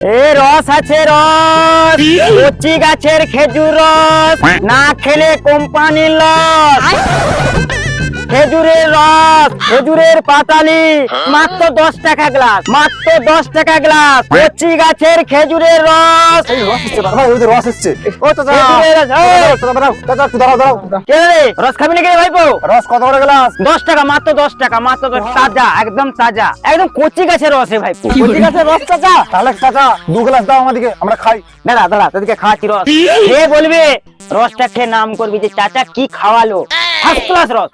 এ রস আছে রস কচি গাছের খেজুর রস না খেলে কোম্পানির লস। খেজুরের রস খেজুরের পাতালি মাত্র দশ টাকা গ্লাস মাত্র দশ টাকা গ্লাস। কচি গাছের খেজুরের রস। রস এসছে রস খাবি নাকি ভাইপো? রস কত করে গ্লাস? দশ টাকা মাত্র দশ টাকা মাত্র তাজা একদম তাজা। একদম কচি গাছের রস রে ভাইপো। কচি গাছের রস চাচা তাহলে চাচা দু গ্লাস দাও আমাদেরকে আমরা খাই। দাঁড়া দাঁড়া তোদেরকে খাওয়াচ্ছি রস। খেয়ে বলবে? রসটা খেয়ে নাম করবি যে চাচা কি খাওয়ালো? ফার্স্ট ক্লাস রস।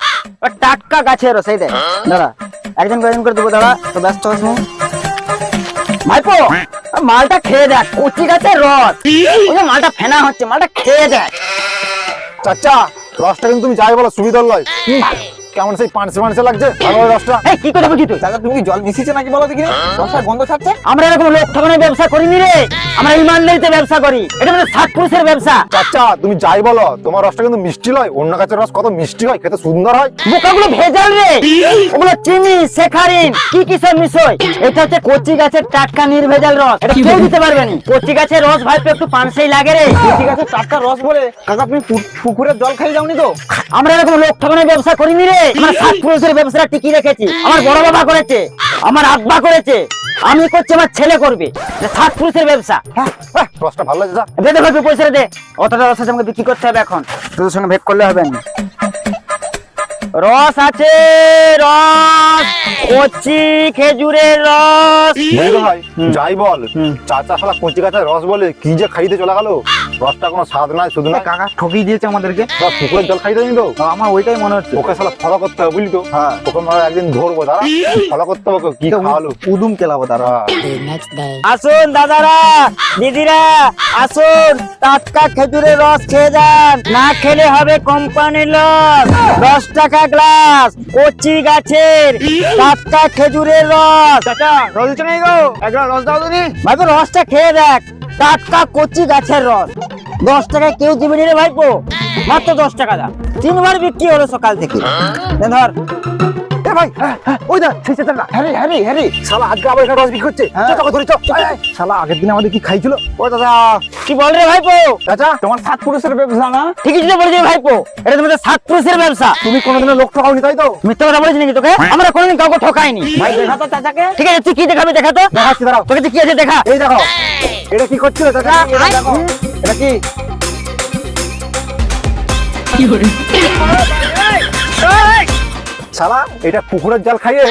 টাটকা গাছের রস এই দেখ দাঁড়া একজন একজন করে দেবো দাঁড়া তো ব্যস্ত আছি মাইপো মালটা খেয়ে দেখ কচি গাছের রস। মালটা ফেনা হচ্ছে মালটা খেয়ে দেখ। চাচা রসটা কিন্তু তুমি যাই বলো সুবিধা লয়। কেমন সেই পানসে পানসে লাগছে? ভালো করে রসটা? এই কি তুই? চাচা তুমি কি জল মিশিয়েছে নাকি বলো রসার গন্ধ ছাড়ছে? আমরা এরকম লোক ঠকানোর ব্যবসা করিনি রে। আমরা ইমানদারিতে ব্যবসা করি। এটা মানে সাত পুরুষের ব্যবসা। চাচা তুমি যাই বলো তোমার রসটা কিন্তু মিষ্টি নয় অন্য গাছের রস কত মিষ্টি হয় খেতে সুন্দর হয়। বোকাগুলো ভেজাল রে। ওগুলো চিনি শেখারিন কি কি সব মিশয়। এটা হচ্ছে কচি গাছের টাটকা নির্ভেজাল রস। এটা কেউ দিতে পারবে না। কচি গাছের রস ভাই তো একটু পানসেই লাগে রে। ঠিক আছে টাটকা রস বলে কাকা তুমি পুকুরের জল খাই যাওনি তো? আমরা এরকম লোক ঠকানোর ব্যবসা করিনি রে। আমরা সাত পুরুষের ব্যবসাটা টিকিয়ে রেখেছি আমার বড় বাবা করেছে আমার আব্বা করেছে আমি করছি আমার ছেলে করবে। সাত পুরুষের ব্যবসা। হ্যাঁ, হ্যাঁ, ভালো লাগছে দে দে ভাই পয়সা দে অতটা রস আছে আমাকে বিক্রি করতে হবে এখন। তোদের সঙ্গে ভেট করলে হবে না। রস আছে রস কচি খেজুরের রস। ভাই যাই বল চাচা শালা কচি গাছের রস বলে কি যে খাইতে চলে গেল? রসটা কোনো স্বাদ নাই শুধু না কাকা ঠকিয়ে দিয়েছে আমাদেরকে। পুকুরের জল খাইতে নি তো? আমার ওইটাই মনে হচ্ছে। ওকে শালা ফলো করতে হবে বুঝলি তো? হ্যাঁ। ওকে আমরা একদিন ধরবো দাঁড়া। ফলো করতে হবে কি খাওয়ালো? উদুম কেলাবো তারা হ্যাঁ। আসুন দাদারা দিদিরা আসুন টাটকা খেজুরের রস খেয়ে যান। না খেলে হবে কোম্পানির লস দশ টাকা গ্লাস কচি গাছের টাটকা খেজুরের রস। চাচা রস দিচ্ছে নাই গো? একটা রস দাও তুমি ভাইপো রসটা খেয়ে দেখ টাটকা কচি গাছের রস। দশ টাকায় কেউ দিবে রে ভাইপো? মাত্র দশ টাকা দাম। তিনবার বিক্রি হলো সকাল থেকে। ধর। এ ভাই। হ্যাঁ, হ্যাঁ, ওই দেখ সেই চেতনা হ্যারি হ্যারি হ্যারি। শালা আজকে আবার এখানে রস বিক্রি করছে। হ্যাঁ। চল, ধরি, চল। শালা আগের দিন আমাদের কি খাইছিল? ও দাদা কি বল রে ভাইপো? চাচা তোমার সাত পুরুষের ব্যবসা না? ঠিকই তো বলেছি ভাইপো। এটা তোমাদের সাত পুরুষের ব্যবসা। তুমি কোনোদিনও লোক ঠকাওনি তাই তো? মিথ্যা কথা বলেছি নাকি তোকে? আমরা কোনোদিন কাউকে ঠকাইনি। ভাই দেখা তো চাচাকে। ঠিক আছে তুই কি দেখাবি দেখা তো? দেখাচ্ছি দাঁড়াও। তোকে কি আছে দেখা? এই দেখো। এটা কি করছিল চাচা? এটা দেখো। হুম, এটা শালা এটা পুকুরের জাল খাইয়ে